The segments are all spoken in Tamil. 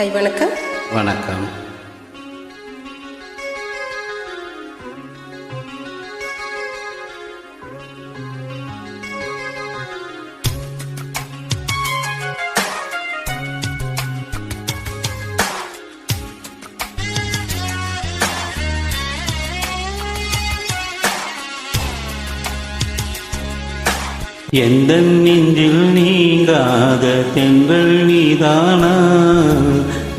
ஹாய் வணக்கம். வணக்கம். எந்த நெஞ்சில் நீங்காத தெங்கள் நீதானா?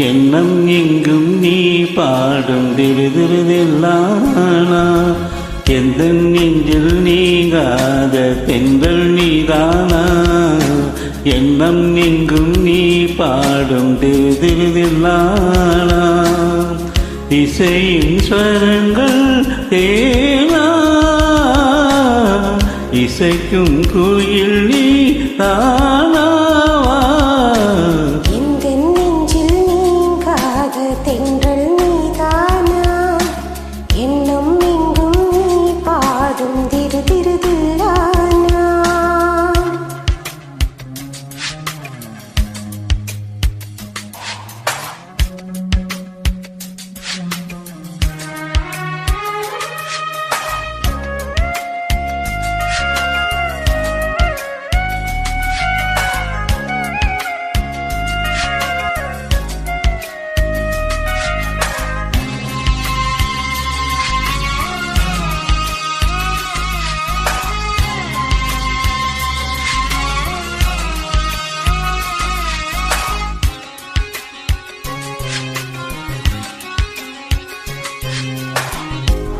எண்ணம் எங்கும் நீ பாடும் திருதிருதெல்லானா எந்த நெஞ்சில் நீங்காத பெண்கள் நீதானா. எண்ணம் எங்கும் நீ பாடும் திருதிருதெல்லானா இசையின் ஸ்வரங்கள் தேனா. இசைக்கும் குயில் நீ தானா.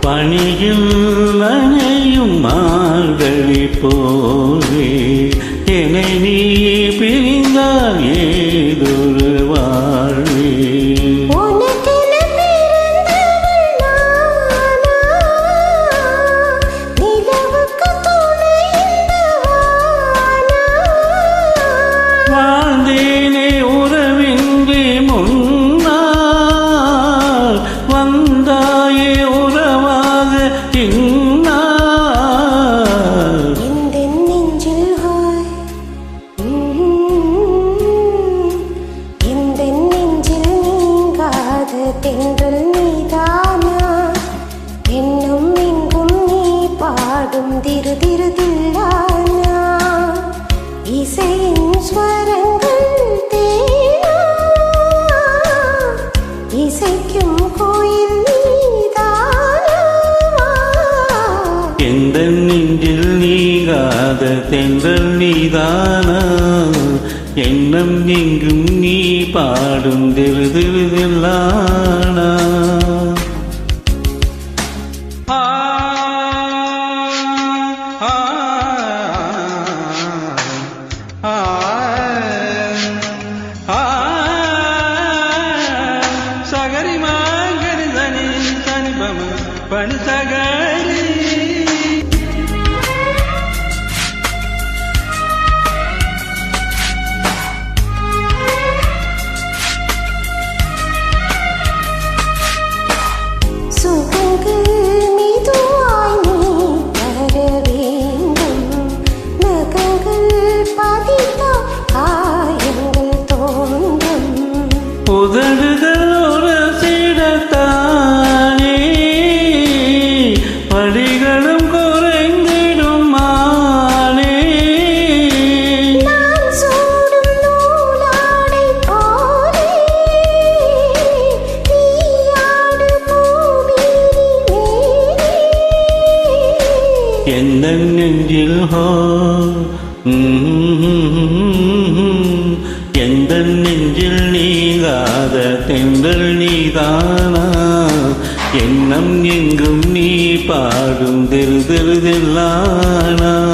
பணியில் நனையும் மார்கழி போவே என்னை நீ பிரிந்தால் ஏதொரு தீராத தென்றல் நீதானா? எண்ணம் எங்கும் நீ பாடும் திருதிருதில்லானா சகரி எந்த நெஞ்சில் ஹோ. எந்த நெஞ்சில் நீங்காத தென்றல் நீதானா. எண்ணம் எங்கும் நீ பாடும் திரு தேனா.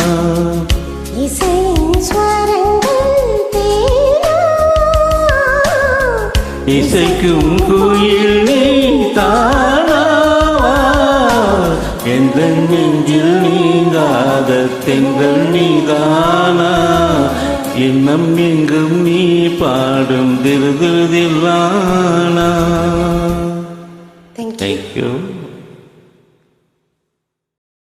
இசைக்கும் குயில் நீ தானாவா எந்த நெஞ்சில் நீங்காத தென்றல் நீதானா? எண்ணம் எங்கும் நீ பாடும் திருதிருதில்லானா Thank you. தேங்க்யூ